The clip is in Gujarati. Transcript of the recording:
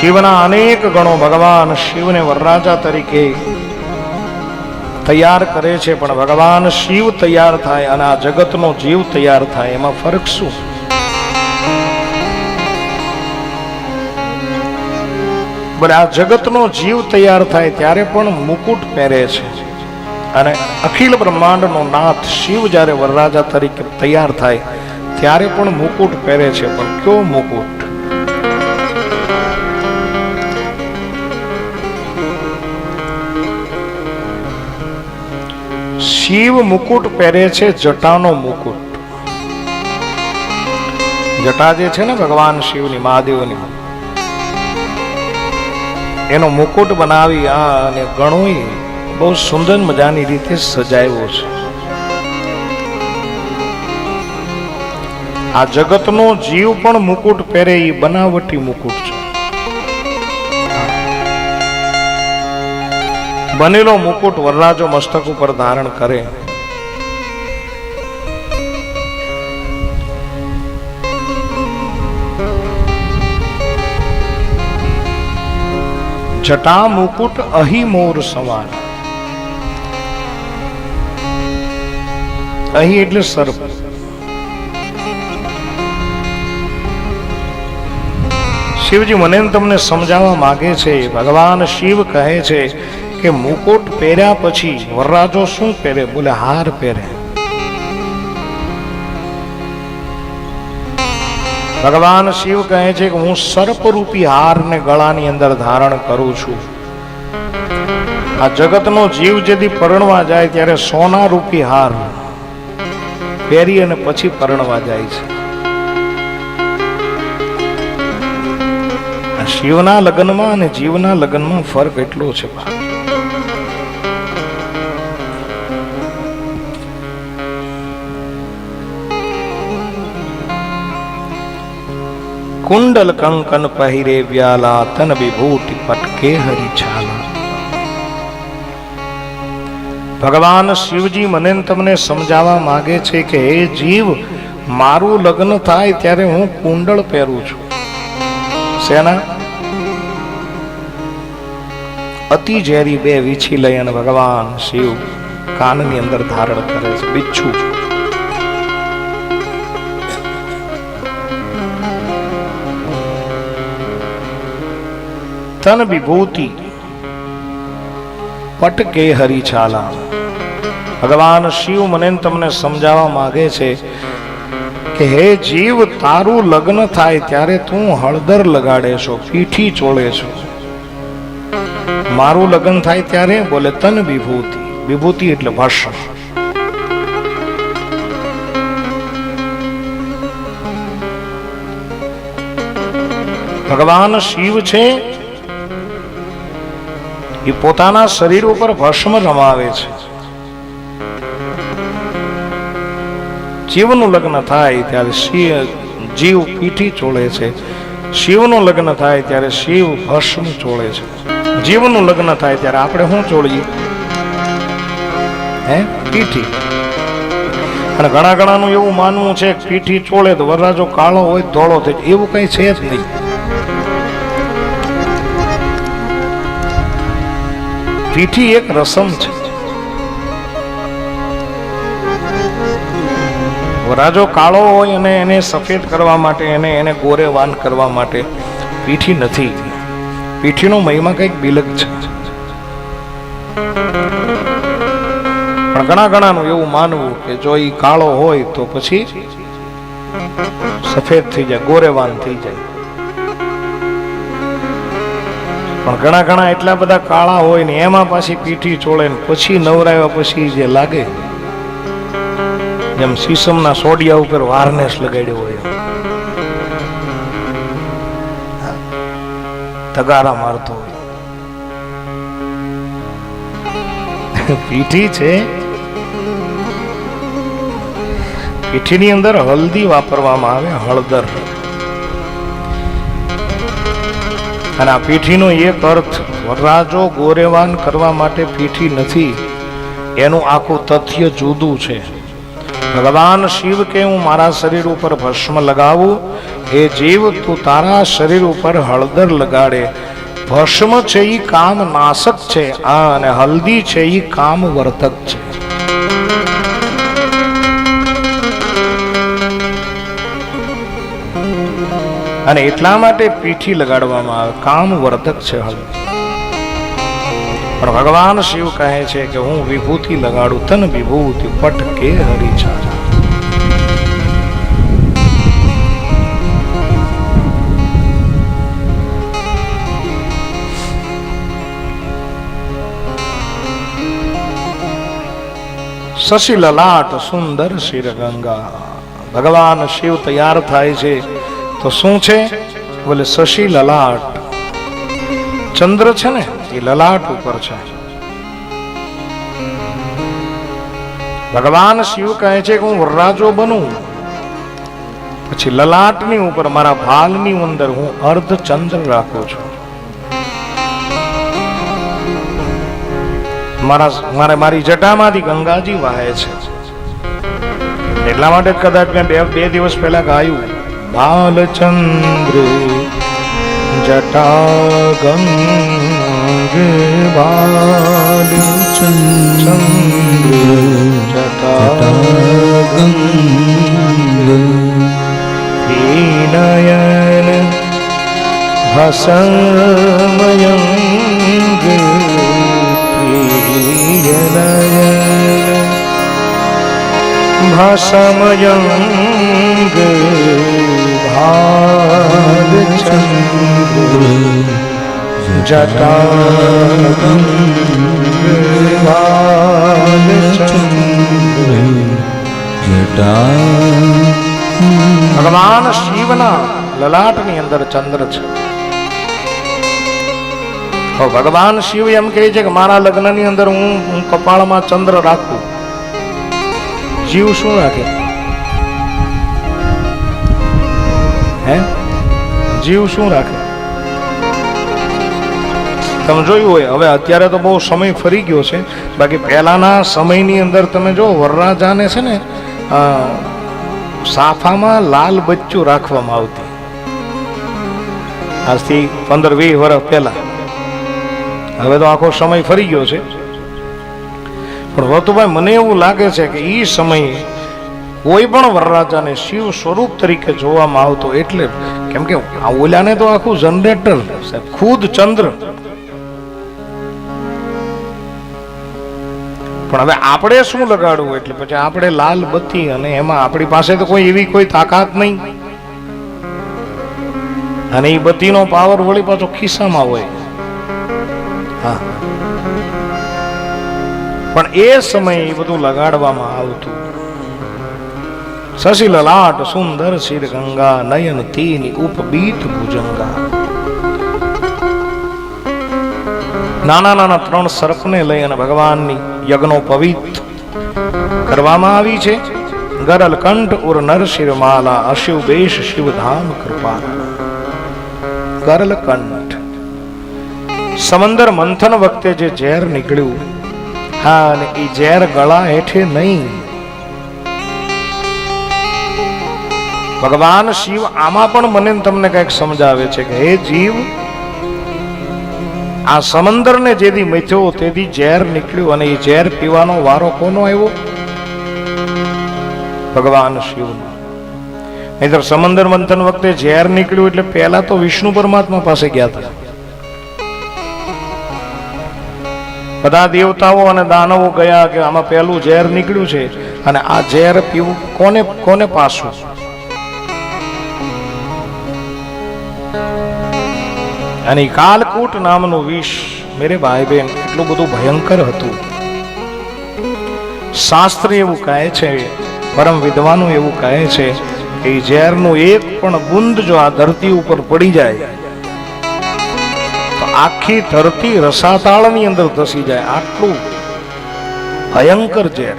શિવના અનેક ગણો ભગવાન શિવને વરરાજા તરીકે તૈયાર કરે છે, પણ ભગવાન શિવ તૈયાર થાય અને આ જગતનો જીવ તૈયાર થાય, એમાં ફરક શું? બોલે આ જગતનો જીવ તૈયાર થાય ત્યારે પણ મુકુટ પહેરે છે. અને અખિલ બ્રહ્માંડનો નાથ શિવ જ્યારે વરરાજા તરીકે તૈયાર થાય, ત્યારે પણ મુકુટ પહેરે છે. પણ કયો મુકુટ? શિવ મુકુટ પહેરે છે જટાનો મુકુટ. જટા જે છે ને ભગવાન શિવની, મહાદેવની. એનો મુકુટ બનાવી આ અને ઘણું બહુ સુંદર મજાની રીતે સજાવ્યો છે. આ જગતનો જીવ પણ મુકુટ પહેરે, એ બનાવટી મુકુટ છે. બનેલો મુકુટ વરરાજો મસ્તક ઉપર ધારણ કરે. જટા મુકુટ અહી મોર સમાન અહીં એટલે સર્પ. શિવજી મને તમને સમજાવવા માંગે છે, ભગવાન શિવ કહે છે કે મુકુટ પહેર્યા પછી વરરાજો શું પહેરે? બોલે, હાર પહેરે. ભગવાન શિવ કહે છે કે હું સર્પરૂપી હારને ગળાની અંદર ધારણ કરું છું. આ જગતનો જીવ જેથી પરણવા જાય ત્યારે સોના રૂપી હાર પહેરી અને પછી પરણવા જાય છે. શિવના લગ્નમાં અને જીવના લગ્નમાં ફરક એટલો છે બા. કુંડલ કંકન પહેરે વ્યાલા તન વિભૂતિ પટકે હરી છાલા ભગવાન શિવજી મને તમને સમજાવવા માંગે છે કે હે જીવ, મારું લગ્ન થાય ત્યારે હું કુંડળ પહેરું છું. શેના? અતિ ઝેરી બે વીછી લઈ અને ભગવાન શિવ કાનની અંદર ધારણ કરે છે. બિચ્છુ. તન વિભૂતિ પટકે હરી છાલા ભગવાન શિવ મને તમને સમજાવવા માંગે છે કે હે જીવ, તારું લગ્ન થાય ત્યારે તું હળદર લગાડે છો, પીઠી ચોળે છો. મારું લગ્ન થાય ત્યારે બોલે તન વિભૂતિ. વિભૂતિ એટલે ભાષણ ભગવાન શિવ છે એ પોતાના શરીર ઉપર ભસ્મ રમાવે છે. જીવનું લગ્ન થાય ત્યારે શિવ જીવ પીઠી ચોળે છે. શિવનું લગ્ન થાય ત્યારે શિવ ભસ્મ ચોળે છે. જીવનું લગ્ન થાય ત્યારે આપણે શું ચોળીએ? હે? પીઠી. અને ઘણા ઘણાનું એવું માનવું છે પીઠી ચોળે તો વરરાજો કાળો હોય ધોળો થાય એવું કંઈ છે જ નહીં. પીઠી એક રસમ છે. વરાજો કાળો હોય અને એને સફેદ કરવા માટે એને એને ગોરેવાન કરવા માટે પીઠી નથી. પીઠીનો મહિમા કંઈક બિલક છે. પણ ઘણા ઘણાનું એવું માનવું કે જો એ કાળો હોય તો પછી સફેદ થઈ જાય ગોરેવાન થઈ જાય. પણ ઘણા ઘણા એટલા બધા કાળા હોય ને એમાં પાછી પીઠી ચોળે ને પછી નવરાવ્યા પછી જે લાગે, જેમ સીસમના સોડિયા ઉપર વારનેસ લગાડ્યો હોય તગારા મારતો હોય. પીઠી છે? પીઠીની અંદર હલ્દી વાપરવામાં આવે, હળદર. અને આ પીઠીનો એક અર્થ, વરરાજો ગોરેવાન કરવા માટે પીઠી નથી. એનું આખું તથ્ય જુદું છે. ભગવાન શિવ કે હું મારા શરીર ઉપર ભસ્મ લગાવું એ જીવ, તું તારા શરીર ઉપર હળદર લગાડે. ભસ્મ છે એ કામ નાશક છે, આ અને હલ્દી છે એ કામ વર્ધક છે. અને એટલા માટે પીઠી લગાડવામાં આવે. કામ વર્ધક છે હવે. પણ ભગવાન શિવ કહે છે કે હું વિભૂતિ લગાડું, તન વિભૂતિ પટ કે હરી શશી લલાટ સુંદર શિર ગંગા ભગવાન શિવ તૈયાર થાય છે. તો શું છે? બોલે, શશી લલાટ. ચંદ્ર છે ને, એ લલાટ ઉપર છે. ભગવાન શિવ કહે છે કે હું વરરાજો બનું. પછી લલાટની ઉપર, મારા ભાલની અંદર હું અર્ધ ચંદ્ર રાખું છું. મારા, મારે, મારી જટામાંથી ગંગાજી વહે છે. એટલા માટે કદાચ મેં બે બે દિવસ પહેલા ગાયું. બાલચંદ્ર જટા ગંગ બાલ ચંદ્ર જટા નયન ભસમયંગ ભાલચંદ્ર જટાગંગ ભાલચંદ્ર ભગવાન શિવના લલાટની અંદર ચંદ્ર છે. ભગવાન શિવ એમ કહે છે કે મારા લગ્નની અંદર હું હું કપાળમાં ચંદ્ર રાખું. જીવ શું રાખે? હે? જીવ શું રાખે? તમે જોયું હોય, હવે અત્યારે તો બહુ સમય ફરી ગયો છે. બાકી પહેલાના સમયની અંદર તમે જો, વરરાજાને છે ને સાફામાં લાલ બચ્ચું રાખવામાં આવતી. આજથી પંદર વીસ વર્ષ પહેલા. હવે તો આખો સમય ફરી ગયો છે. પણ વતુભાઈ, મને એવું લાગે છે કે એ સમયે કોઈ પણ વરરાજાને શિવ સ્વરૂપ તરીકે જોવામાં આવતો એટલે કેમ કે આ ઓલાને તો આખું જનરેટર ખુદ ચંદ્ર. પણ હવે આપણે શું લગાડવું? એટલે પછી આપણે લાલ બત્તી અને એમાં આપણી પાસે તો કોઈ એવી કોઈ તાકાત નહીં. અને એ બત્તીનો પાવર વળી પાછો ખિસ્સામાં હોય. હા. પણ એ સમયે એ બધું લગાડવામાં આવતું. શશી લલાટ સુંદર શિર ગંગા નયન તીની ઉપબીત ભુજંગા નાના નાના ત્રણ સર્પને લઈ અને ભગવાનની યજ્ઞો પવિત્ર કરવામાં આવી છે. ગરલ કંઠ ઉર નરશિર માલા અશિવ બેશ શિવધામ કૃપા ગરલ કંઠ. સમંદર મંથન વખતે જે ઝેર નીકળ્યું, હા, અને એ ઝેર ગળા હેઠે નહીં. ભગવાન શિવ આમાં પણ મને તમને કંઈક સમજાવે છે કે હે જીવ, આ સમંદરને જેથી મથ્યો, તેથી ઝેર નીકળ્યું અને એ ઝેર પીવાનો વારો કોનો આવ્યો? ભગવાન શિવ નહીતર સમંદર મંથન વખતે ઝેર નીકળ્યું એટલે પહેલા તો વિષ્ણુ પરમાત્મા પાસે ગયા હતા. બધા દેવતાઓ અને દાનવો ગયા કે આમાં પહેલું ઝેર નીકળ્યું છે અને આ ઝેર પીવું કોને કોને પાસું અને કાલકૂટ નામનું વિષ મેરે ભાઈ બહેન એટલું બધું ભયંકર હતું. શાસ્ત્ર એવું કહે છે, પરમ વિદ્વાનો એવું કહે છે કે ઝેરનું એક પણ બુંદ જો આ ધરતી ઉપર પડી જાય, તો આખી ધરતી રસાતાળની અંદર ધસી જાય. આટલું ભયંકર ઝેર.